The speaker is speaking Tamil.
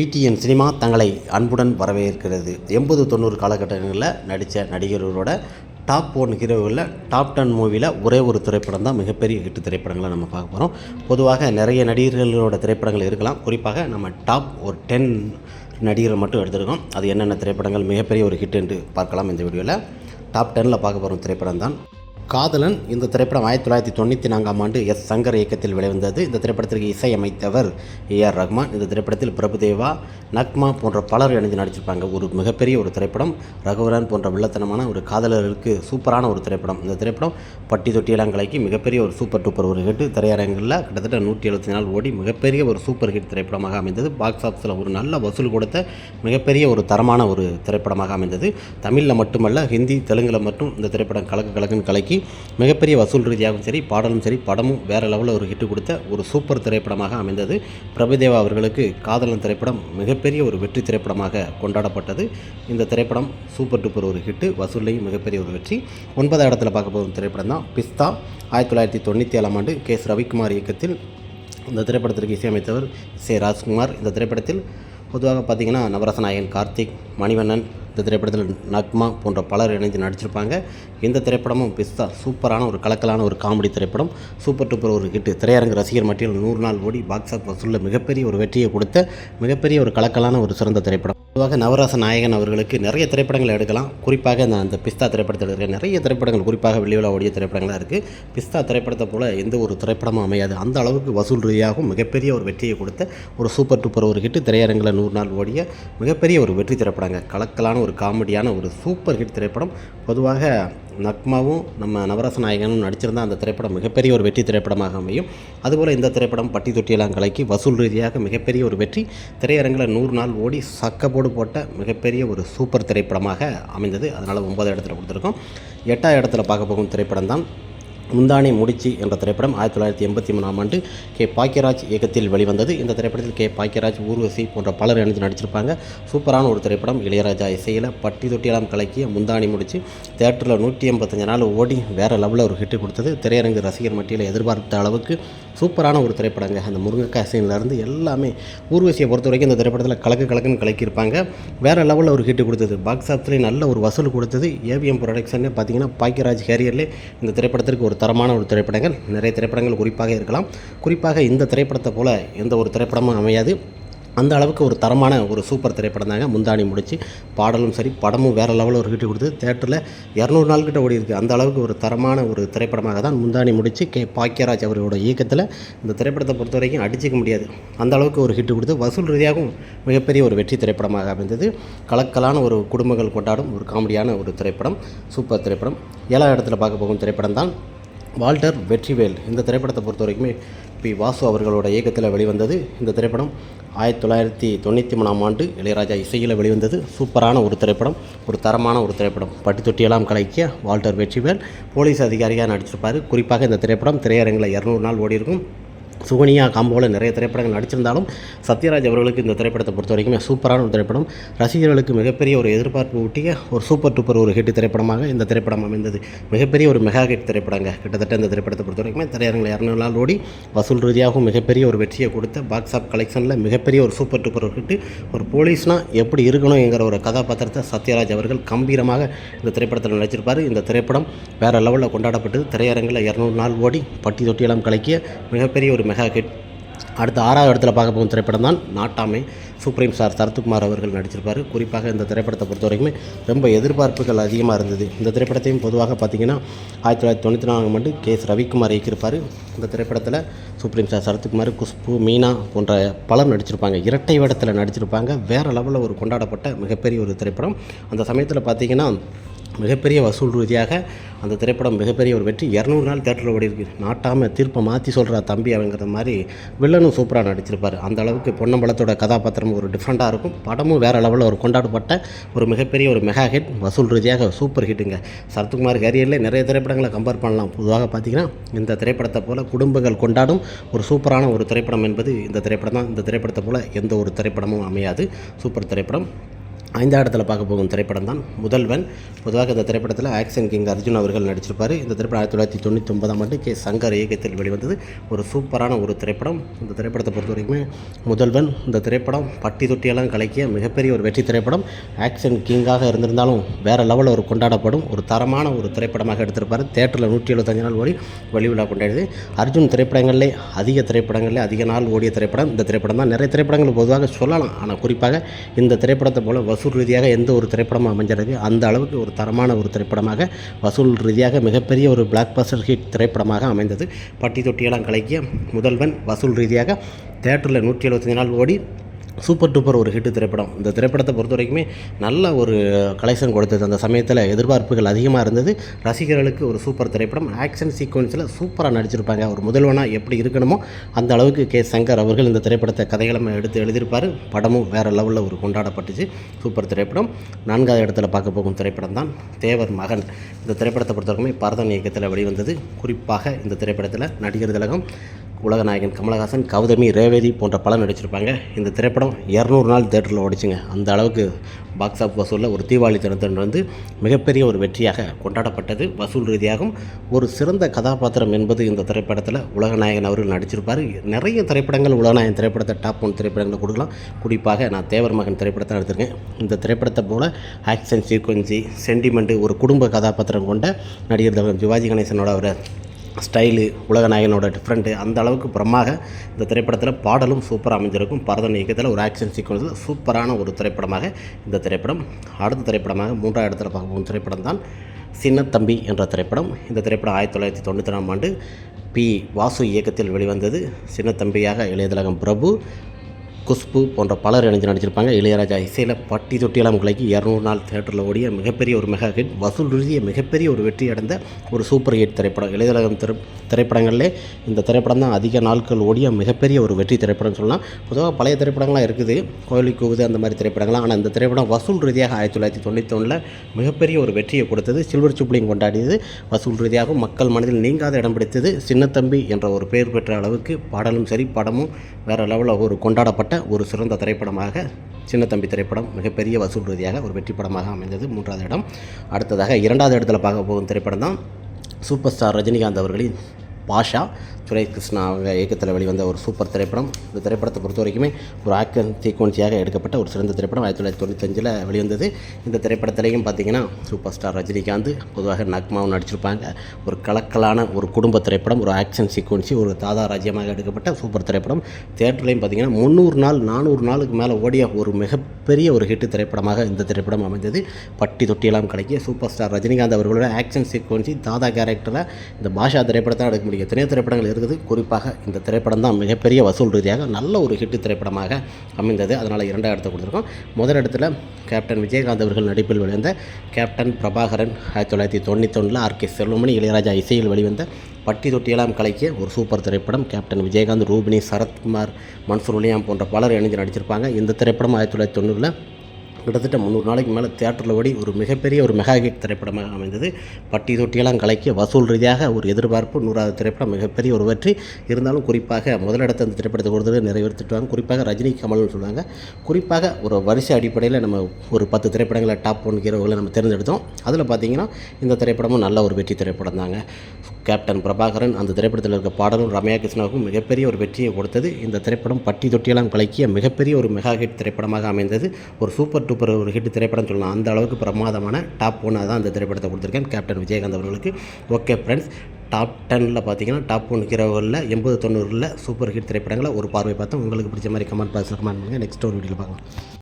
டிடிஎன் சினிமா தங்களை அன்புடன் வரவேற்கிறது. எண்பது தொண்ணூறு காலகட்டங்களில் நடித்த நடிகர்களோட டாப் ஒன் ஹீரோவில் டாப் டென் மூவியில் ஒரே ஒரு திரைப்படம் தான் மிகப்பெரிய ஹிட் திரைப்படங்களை நம்ம பார்க்க போகிறோம். பொதுவாக நிறைய நடிகர்களோட திரைப்படங்கள் இருக்கலாம். குறிப்பாக நம்ம டாப் ஒரு டென் நடிகர்கள் மட்டும் எடுத்திருக்கோம். அது என்னென்ன திரைப்படங்கள் மிகப்பெரிய ஒரு ஹிட் என்று பார்க்கலாம் இந்த வீடியோவில். டாப் டெனில் பார்க்க போகிறோம் திரைப்படம் தான். காதலன் இந்த திரைப்படம் ஆயிரத்தி தொள்ளாயிரத்தி தொண்ணூற்றி நான்காம் ஆண்டு எஸ் சங்கர் இயக்கத்தில் வெளிவந்தது. இந்த திரைப்படத்திற்கு இசையமைத்தவர் ஏ ஆர் ரஹ்மான். இந்த திரைப்படத்தில் பிரபுதேவா நக்மா போன்ற பலர் இணைந்து நடிச்சிருப்பாங்க. ஒரு மிகப்பெரிய ஒரு திரைப்படம். ரகுவரன் போன்ற வில்லத்தனமான ஒரு காதலர்களுக்கு சூப்பரான ஒரு திரைப்படம். இந்த திரைப்படம் பட்டி தொட்டி கலைக்கு மிகப்பெரிய ஒரு சூப்பர் டூப்பர் ஒரு ஹிட் திரையரங்கில் கிட்டத்தட்ட நூற்றி எழுபத்தி நாள் ஓடி மிகப்பெரிய ஒரு சூப்பர் ஹிட் திரைப்படமாக அமைந்தது. பாக்ஸ் ஆஃபீஸில் ஒரு நல்ல வசூல் கொடுத்த மிகப்பெரிய ஒரு தரமான ஒரு திரைப்படமாக அமைந்தது. தமிழில் மட்டுமல்ல ஹிந்தி தெலுங்கில் மட்டும் இந்த திரைப்படம் கலக்கு கலக்குன்னு கலக்கி மிகப்பெரிய வசூல் ரீதியாகவும் சரி பாடலும் சரி படமும் வேறு லெவலில் ஒரு ஹிட்டு கொடுத்த ஒரு சூப்பர் திரைப்படமாக அமைந்தது. பிரபுதேவா அவர்களுக்கு காதலன் திரைப்படம் மிகப்பெரிய ஒரு வெற்றி திரைப்படமாக கொண்டாடப்பட்டது. இந்த திரைப்படம் சூப்பர் டூப்பர் ஒரு ஹிட்டு வசூல்லையும் மிகப்பெரிய ஒரு வெற்றி. ஒன்பதாம் இடத்துல பார்க்க போகும் திரைப்படம் தான் பிஸ்தா. ஆயிரத்தி தொள்ளாயிரத்தி தொண்ணூற்றி ஏழாம் ஆண்டு கே. எஸ். ரவிக்குமார் இயக்கத்தில் இந்த திரைப்படத்திற்கு இசையமைத்தவர் சே ராஜ்குமார். இந்த திரைப்படத்தில் பொதுவாக பார்த்தீங்கன்னா நவரசநாயகன் கார்த்திக் மணிவண்ணன் இந்த திரைப்படத்தில் நக்மா போன்ற பலர் இணைந்து நடிச்சிருப்பாங்க. இந்த திரைப்படமும் பிஸ்தா சூப்பரான ஒரு கலக்கலான ஒரு காமெடி திரைப்படம். சூப்பர் டூப்பர் ஒரு ஹிட் திரையரங்கு ரசிகர் மட்டியில் நூறு நாள் ஓடி பாக்ஸ் ஆஃப் வசூலில் மிகப்பெரிய ஒரு வெற்றியை கொடுத்த மிகப்பெரிய ஒரு கலக்கலான ஒரு சிறந்த திரைப்படம். பொதுவாக நவராச நாயகன் அவர்களுக்கு நிறைய திரைப்படங்கள் எடுக்கலாம். குறிப்பாக இந்த அந்த பிஸ்தா திரைப்படத்தில் இருக்கிற நிறைய திரைப்படங்கள் குறிப்பாக வெளியில் ஓடிய திரைப்படங்களாக இருக்குது பிஸ்தா திரைப்படத்தை போல் எந்த ஒரு திரைப்படமும் அமையாது. அந்த அளவுக்கு வசூல் ரீதியாகவும் மிகப்பெரிய ஒரு வெற்றியை கொடுத்த ஒரு சூப்பர் டூப்பர் ஒரு ஹிட்டு திரையரங்கில் நூறு நாள் ஓடிய மிகப்பெரிய ஒரு வெற்றி திரைப்படங்க. கலக்கலான ஒரு காமெடியான ஒரு சூப்பர் ஹிட் திரைப்படம். பொதுவாக நக்மாவும் நம்ம நவரச நாயகனும் நடிச்சிருந்த அந்த திரைப்படம் மிகப்பெரிய ஒரு வெற்றி திரைப்படமாக அமையும். அதுபோல் இந்த திரைப்படம் பட்டி தொட்டியெல்லாம் கலக்கி வசூல் ரீதியாக மிகப்பெரிய ஒரு வெற்றி. திரையரங்கில் நூறு நாள் ஓடி சக்கப்போடு போட்ட மிகப்பெரிய ஒரு சூப்பர் திரைப்படமாக அமைந்தது. அதனால் ஒன்பது இடத்துல கொடுத்துருக்கோம். எட்டாவது இடத்துல பார்க்க போகும் திரைப்படம் தான் முந்தானி முடிச்சு என்ற திரைப்படம் ஆயிரத்தி தொள்ளாயிரத்தி எண்பத்தி மூணாம் ஆண்டு கே. பாக்கியராஜ் இயக்கத்தில் வெளிவந்தது. இந்த திரைப்படத்தில் கே. பாக்கியராஜ் ஊர்வசி போன்ற பலர் இணைந்து நடிச்சிருப்பாங்க. சூப்பரான ஒரு திரைப்படம். இளையராஜா இசையில் பட்டி தொட்டியெல்லாம் கலக்கிய முந்தானி முடிச்சு தேட்டரில் நூற்றி எண்பத்தஞ்சு நாள் ஓடி வேறு லெவலில் ஒரு ஹிட்டு கொடுத்தது. திரையரங்கு ரசிகர் மட்டியில் எதிர்பார்த்த அளவுக்கு சூப்பரான ஒரு திரைப்படங்க. அந்த முருங்கைக்காய் சீன்லேருந்து எல்லாமே ஊர்வசியை பொறுத்த வரைக்கும் இந்த திரைப்படத்தில் கலக்கு கலக்குன்னு கலக்கியிருப்பாங்க. வேறு லெவலில் ஒரு ஹிட் கொடுத்தது. பாக்ஸ் ஆஃபீஸ்லேயும் நல்ல ஒரு வசூல் கொடுத்தது. ஏவிஎம் ப்ரொடக்ஷன்னு பார்த்தீங்கன்னா பாக்கியராஜ் கேரியர்லேயே இந்த திரைப்படத்திற்கு ஒரு தரமான ஒரு திரைப்படங்கள். நிறைய திரைப்படங்கள் குறிப்பாக இருக்கலாம். குறிப்பாக இந்த திரைப்படத்தை போல் எந்த ஒரு திரைப்படமும் அமையாது. அந்த அளவுக்கு ஒரு தரமான ஒரு சூப்பர் திரைப்படம் தாங்க முந்தாணி முடிச்சு. பாடலும் சரி படமும் வேறு லெவலில் ஒரு கிட்ட கொடுத்து தேட்டரில் இரநூறு நாள் கிட்ட ஓடி இருக்குது அந்த அளவுக்கு ஒரு தரமான ஒரு திரைப்படமாக தான் முந்தாணி முடிச்சு கே. பாக்கியராஜ் அவர்களோட இயக்கத்தில் இந்த திரைப்படத்தை பொறுத்த வரைக்கும் அடிச்சிக்க முடியாது. அந்த அளவுக்கு ஒரு ஹிட் கொடுத்து வசூல் ரீதியாகவும் மிகப்பெரிய ஒரு வெற்றி திரைப்படமாக அமைந்தது. கலக்கலான ஒரு குடும்பங்கள் கொண்டாடும் ஒரு காமெடியான ஒரு திரைப்படம். சூப்பர் திரைப்படம். ஏழாவது இடத்துல பார்க்க போகும் திரைப்படம் தான் வால்டர் வெற்றிவேல். இந்த திரைப்படத்தை பொறுத்த வரைக்குமே பி. வாசு அவர்களோட இயக்கத்தில் வெளிவந்தது. இந்த திரைப்படம் ஆயிரத்தி தொள்ளாயிரத்தி தொண்ணூற்றி மூணாம் ஆண்டு இளையராஜா இசையில் வெளிவந்தது. சூப்பரான ஒரு திரைப்படம் ஒரு தரமான ஒரு திரைப்படம். பட்டி தொட்டியெல்லாம் கலக்கிய வால்டர் வெற்றிவேல். போலீஸ் அதிகாரியாக நடிச்சிருப்பார். குறிப்பாக இந்த திரைப்படம் திரையரங்கில் இரநூறு நாள் ஓடிருக்கும் சுகனியா காம்போவில் நிறைய திரைப்படங்கள் நடிச்சிருந்தாலும் சத்யராஜ் அவர்களுக்கு இந்த திரைப்படத்தை பொறுத்த வரைக்குமே சூப்பரான ஒரு திரைப்படம். ரசிகர்களுக்கு மிகப்பெரிய ஒரு எதிர்பார்ப்பு ஊட்டிய ஒரு சூப்பர் டூப்பர் ஒரு ஹிட் திரைப்படமாக இந்த திரைப்படம் அமைந்தது. மிகப்பெரிய ஒரு மெகா ஹிட் திரைப்படங்க. கிட்டத்தட்ட இந்த திரைப்படத்தை பொறுத்த வரைக்குமே திரையரங்கில் இரநூறு நாள் ஓடி வசூல் ரீதியாகவும் மிகப்பெரிய ஒரு வெற்றியை கொடுத்த பாக்ஸ் ஆஃப் கலெக்ஷனில் மிகப்பெரிய ஒரு சூப்பர் டூப்பர் ஒரு ஹிட் ஒரு போலீஸ்னால் எப்படி இருக்கணும் என்கிற ஒரு கதாபாத்திரத்தை சத்யராஜ் அவர்கள் கம்பீரமாக இந்த திரைப்படத்தில் நடிச்சிருப்பார். இந்த திரைப்படம் வேறு லெவலில் கொண்டாடப்பட்டது. திரையரங்கில் இரநூறு நாள் ஓடி பட்டி தொட்டியெல்லாம் கலக்கிய மிகப்பெரிய ஒரு மெகா ஹிட். அடுத்த ஆறாவது இடத்துல பார்க்க போகும் திரைப்படம் தான் நாட்டாமை. சுப்ரீம் ஸ்டார் சரத்குமார் அவர்கள் நடிச்சிருப்பார். குறிப்பாக இந்த திரைப்படத்தை பொறுத்த வரைக்குமே ரொம்ப எதிர்பார்ப்புகள் அதிகமாக இருந்தது. இந்த திரைப்படத்தையும் பொதுவாக பார்த்தீங்கன்னா ஆயிரத்தி தொள்ளாயிரத்தி தொண்ணூற்றி நான்கு ஆண்டு கே எஸ் ரவிக்குமார் இயக்கியிருப்பார். இந்த திரைப்படத்தில் சுப்ரீம் ஸ்டார் சரத்குமார் குஷ்பு மீனா போன்ற பலர் நடிச்சிருப்பாங்க. இரட்டை வேடத்தில் நடிச்சிருப்பாங்க. வேறு லெவலில் ஒரு கொண்டாடப்பட்ட மிகப்பெரிய ஒரு திரைப்படம். அந்த சமயத்தில் பார்த்தீங்கன்னா மிகப்பெரிய வசூல் ரீதியாக அந்த திரைப்படம் மிகப்பெரிய ஒரு வெற்றி. இரநூறு நாள் தேட்டரில் ஓடி இருக்கு நாட்டாமல் தீர்ப்பை மாற்றி சொல்கிற தம்பி அப்படிங்கிற மாதிரி வில்லனும் சூப்பராக நடிச்சிருப்பார். அந்த அளவுக்கு பொன்னம்பலத்தோட கதாபாத்திரம் ஒரு டிஃப்ரெண்ட்டாக இருக்கும். படமும் வேறு லெவலில் ஒரு கொண்டாடப்பட்ட ஒரு மிகப்பெரிய ஒரு மெகா ஹிட் வசூல் ரீதியாக சூப்பர் ஹிட்டுங்க சரத்குமார் கேரியரில் நிறைய திரைப்படங்களை கம்பேர் பண்ணலாம். பொதுவாக பார்த்தீங்கன்னா இந்த திரைப்படத்தை போல் குடும்பங்கள் கொண்டாடும் ஒரு சூப்பரான ஒரு திரைப்படம் என்பது இந்த திரைப்படம் தான் இந்த திரைப்படத்தை போல் எந்த ஒரு திரைப்படமும் அமையாது. சூப்பர் திரைப்படம். ஐந்தாம் இடத்துல பார்க்க போகும் திரைப்படம் தான். முதல்வன் பொதுவாக இந்த திரைப்படத்தில் ஆக்ஷன் கிங் அர்ஜுன் அவர்கள் நடிச்சிருப்பார். இந்த திரைப்படம் ஆயிரத்தி தொள்ளாயிரத்தி தொண்ணூற்றி ஒன்பதாம் ஆண்டு கே சங்கர் இயக்கத்தில் வெளிவந்தது. ஒரு சூப்பரான ஒரு திரைப்படம். இந்த திரைப்படத்தை பொறுத்த வரைக்குமே முதல்வன் இந்த திரைப்படம் பட்டி தொட்டியெல்லாம் கலக்கிய மிகப்பெரிய ஒரு வெற்றி திரைப்படம். ஆக்ஷன் கிங்காக இருந்திருந்தாலும் வேறு லெவலில் ஒரு கொண்டாடப்படும் ஒரு தரமான ஒரு திரைப்படமாக எடுத்திருப்பார். தேட்டரில் நூற்றி எழுபத்தஞ்சு நாள் ஓடி வெளிவிழா கொண்டாடியது. அர்ஜுன் திரைப்படங்களிலே அதிக திரைப்படங்களிலே அதிக நாள் ஓடிய திரைப்படம். இந்த திரைப்படம் தான். நிறைய திரைப்படங்கள் பொதுவாக சொல்லலாம். ஆனால் குறிப்பாக இந்த திரைப்படத்தை போல வசூல் ரீதியாக எந்த ஒரு திரைப்படமும் அமைஞ்சிருக்கு அந்த அளவுக்கு ஒரு தரமான ஒரு திரைப்படமாக வசூல் ரீதியாக மிகப்பெரிய ஒரு பிளாக் பஸ்டர் ஹிட் திரைப்படமாக அமைந்தது. பட்டி தொட்டியெல்லாம் கலக்கிய முதல்வன் வசூல் ரீதியாக தேட்டரில் நூற்றி எழுபத்தஞ்சு நாள் ஓடி சூப்பர் டூப்பர் ஒரு ஹிட்டு திரைப்படம். இந்த திரைப்படத்தை பொறுத்த வரைக்குமே நல்ல ஒரு கலெக்ஷன் கொடுத்தது. அந்த சமயத்தில் எதிர்பார்ப்புகள் அதிகமாக இருந்தது. ரசிகர்களுக்கு ஒரு சூப்பர் திரைப்படம். ஆக்ஷன் சீக்வன்ஸில் சூப்பராக நடிச்சிருப்பாங்க. ஒரு முதல்வனாக எப்படி இருக்கணுமோ அந்த அளவுக்கு கே. சங்கர் அவர்கள் இந்த திரைப்படத்தை கதைகளமாக எடுத்து எழுதியிருப்பார். படமும் வேறு லெவலில் ஒரு கொண்டாடப்பட்டுச்சு. சூப்பர் திரைப்படம். நான்காவது இடத்துல பார்க்க போகும் திரைப்படம் தான் தேவர் மகன். இந்த திரைப்படத்தை பொறுத்தவரைக்குமே பரதன் இயக்கத்தில் வெளிவந்தது. குறிப்பாக இந்த திரைப்படத்தில் நடிகர் திலகம் உலகநாயகன் கமலஹாசன் கௌதமி ரேவதி போன்ற பலர் நடிச்சிருப்பாங்க. இந்த திரைப்படம் இரநூறு நாள் தேட்டரில் ஓடிச்சுங்க. அந்த அளவுக்கு பாக்ஸ் ஆஃப் வசூலில் ஒரு தீபாவளி தினத்தன் வந்து மிகப்பெரிய ஒரு வெற்றியாக கொண்டாடப்பட்டது. வசூல் ரீதியாகவும் ஒரு சிறந்த கதாபாத்திரம் என்பது இந்த திரைப்படத்தில் உலகநாயகன் அவர்கள் நடிச்சிருப்பார். நிறைய திரைப்படங்கள் உலகநாயகன் திரைப்படத்தை டாப் ஒன் திரைப்படங்களை கொடுக்கலாம். குறிப்பாக நான் தேவர் மகன் திரைப்படத்தை எடுத்திருக்கேன். இந்த திரைப்படத்தை போல் ஆக்ஷன் சீக்வன்சி சென்டிமெண்ட்டு ஒரு குடும்ப கதாபாத்திரம் கொண்ட நடிகர் தவிர சிவாஜி கணேசனோட அவர் ஸ்டைலு உலகநாயகனோட டிஃப்ரெண்ட்டு அந்த அளவுக்கு பிரமாக இந்த திரைப்படத்தில் பாடலும் சூப்பராக அமைஞ்சிருக்கும். பரதன் இயக்கத்தில் ஒரு ஆக்ஷன் சீக்வன்ஸில் சூப்பரான ஒரு திரைப்படமாக இந்த திரைப்படம் அடுத்த திரைப்படமாக மூன்றாவது இடத்துல பார்க்கும் திரைப்படம் தான் சின்னத்தம்பி என்ற திரைப்படம். இந்த திரைப்படம் ஆயிரத்தி தொள்ளாயிரத்தி தொண்ணூற்றி ஆண்டு பி வாசு இயக்கத்தில் வெளிவந்தது. சின்னத்தம்பியாக இளையதலகம் பிரபு குஷ்பு போன்ற பலர் இணைஞ்சு நடிச்சிருப்பாங்க. இளையராஜா இசையில் பட்டி தொட்டியெல்லாம் கிளைக்கு இரநூறு நாள் தேட்டரில் ஓடிய மிகப்பெரிய ஒரு மெகா ஹிட் வசூல் ரீதியாக மிகப்பெரிய ஒரு வெற்றி அடைந்த ஒரு சூப்பர் ஹிட் திரைப்படம். இளையராஜம் திரை திரைப்படங்களிலே இந்த திரைப்படம் தான் அதிக நாட்கள் ஓடிய மிகப்பெரிய ஒரு வெற்றி திரைப்படம் சொல்லலாம். பொதுவாக பழைய திரைப்படங்களாக இருக்குது. கோயிலி கூவுது அந்த மாதிரி திரைப்படங்கள்லாம். ஆனால் இந்த திரைப்படம் வசூல் ரீதியாக ஆயிரத்தி தொள்ளாயிரத்தி தொண்ணூற்றி ஒன்றில் மிகப்பெரிய ஒரு வெற்றியை கொடுத்தது. சில்வர் சுப்ளிங் கொண்டாடியது. வசூல் ரீதியாகவும் மக்கள் மனதில் நீங்காத இடம் பிடித்தது. சின்னத்தம்பி என்ற ஒரு பெயர் பெற்ற அளவுக்கு பாடலும் சரி படமும் வேறு லெவலில் ஒரு கொண்டாடப்பட்ட ஒரு சிறந்த திரைப்படமாக சின்னத்தம்பி திரைப்படம் மிகப்பெரிய வசூல் ரீதியாக ஒரு வெற்றி படமாக அமைந்தது மூன்றாவது இடம். அடுத்ததாக இரண்டாவது இடத்துல பார்க்க போகும் திரைப்படம் தான் சூப்பர் ஸ்டார் ரஜினிகாந்த் அவர்களின் பாஷா. சுரேஷ் கிருஷ்ணா அவங்க இயக்கத்தில் வெளிவந்த ஒரு சூப்பர் திரைப்படம். இந்த திரைப்படத்தை பொறுத்த வரைக்குமே ஒரு ஆக்ஷன் சீக்வன்சியாக எடுக்கப்பட்ட ஒரு சிறந்த திரைப்படம் ஆயிரத்தி தொள்ளாயிரத்தி தொண்ணூத்தஞ்சில் வெளிவந்தது. இந்த திரைப்படத்திலையும் பார்த்தீங்கன்னா சூப்பர் ஸ்டார் ரஜினிகாந்த் பொதுவாக நக்மாவும் நடிச்சிருப்பாங்க. ஒரு கலக்கலான ஒரு குடும்ப திரைப்படம் ஒரு ஆக்ஷன் சீக்வன்சி ஒரு தாதா ராஜ்யமாக எடுக்கப்பட்ட சூப்பர் திரைப்படம். தேட்டர்லையும் பார்த்தீங்கன்னா முந்நூறு நாள் நானூறு நாளுக்கு மேலே ஓடிய ஒரு மிகப்பெரிய ஒரு ஹிட் திரைப்படமாக இந்த திரைப்படம் அமைந்தது. பட்டி தொட்டியெல்லாம் கிடைக்கிய சூப்பர் ஸ்டார் ரஜினிகாந்த் அவர்களோட ஆக்ஷன் சீக்வன்சி தாதா கேரக்டரில் இந்த பாஷா திரைப்படத்தை எடுக்க முடியும். எத்தனையோ திரைப்படங்கள் இருக்குது குறிப்பாக இந்த திரைப்படம் தான் மிகப்பெரிய வசூல் ரீதியாக நல்ல ஒரு ஹிட் திரைப்படமாக அமைந்தது. அதனால் இரண்டாம் இடத்தை கொடுத்துருக்கோம். முதல் இடத்துல கேப்டன் விஜயகாந்த் அவர்கள் நடிப்பில் வெளிவந்த கேப்டன் பிரபாகரன் ஆயிரத்தி தொள்ளாயிரத்தி தொண்ணூத்தொன்னில் ஆர் கே செல்வமணி இளையராஜா இசையில் வெளிவந்த பட்டி தொட்டியெல்லாம் கலைக்கிய ஒரு சூப்பர் திரைப்படம் கேப்டன் விஜயகாந்த் ரூபினி சரத்குமார் மன்சூர் உலியாம் போன்ற பலர் இணைஞ்சு நடிச்சிருப்பாங்க. இந்த திரைப்படம் ஆயிரத்தி தொள்ளாயிரத்தி தொண்ணூறில் கிட்டத்தட்ட முந்நூறு நாளைக்கு மேலே தேட்டரில் ஓடி ஒரு மிகப்பெரிய ஒரு மெகா ஹிட் திரைப்படமாக அமைந்தது. பட்டி தொட்டியெல்லாம் கலைக்க வசூல் ரீதியாக ஒரு எதிர்பார்ப்பு. நூறாவது திரைப்படம் மிகப்பெரிய ஒரு வெற்றி. இருந்தாலும் குறிப்பாக முதலிடத்தை அந்த திரைப்படத்தை கொடுத்தது நிறைவேற்றிட்டுவாங்க குறிப்பாக ரஜினி கமல்னு சொல்லுவாங்க குறிப்பாக ஒரு வரிசை அடிப்படையில் நம்ம ஒரு பத்து திரைப்படங்களை டாப் ஒன் ஹீரோகளை நம்ம தேர்ந்தெடுத்தோம். அதில் பார்த்திங்கன்னா இந்த திரைப்படமும் நல்ல ஒரு வெற்றி திரைப்படம் தாங்க கேப்டன் பிரபாகரன் அந்த திரைப்படத்தில் இருக்க பாடலும் ரம்யா கிருஷ்ணாவுக்கும் மிகப்பெரிய ஒரு வெற்றியை கொடுத்தது. இந்த திரைப்படம் பட்டி தொட்டியெல்லாம் கலக்கிய மிகப்பெரிய ஒரு மெகா ஹிட் திரைப்படமாக அமைந்தது. ஒரு சூப்பர் டூப்பர் ஒரு ஹிட் திரைப்படம் சொல்லலாம். அந்த அளவுக்கு பிரமாதமான டாப் ஒன்னாக தான் அந்த திரைப்படத்தை கொடுத்துருக்கேன் கேப்டன் விஜயகாந்த் அவர்களுக்கு. ஓகே ஃப்ரெண்ட்ஸ் டாப் டெனில் பார்த்தீங்கன்னா டாப் ஒன் ஹீரோவில் எண்பது தொண்ணூறில் சூப்பர் ஹிட் திரைப்படங்களை ஒரு பார்வை பார்த்தோம் உங்களுக்கு பிடிச்ச மாதிரி கமெண்ட் பாக்ஸில் கமெண்ட் பண்ணுங்கள் நெக்ஸ்ட் ஒரு வீடியோவில் பார்க்கலாம்.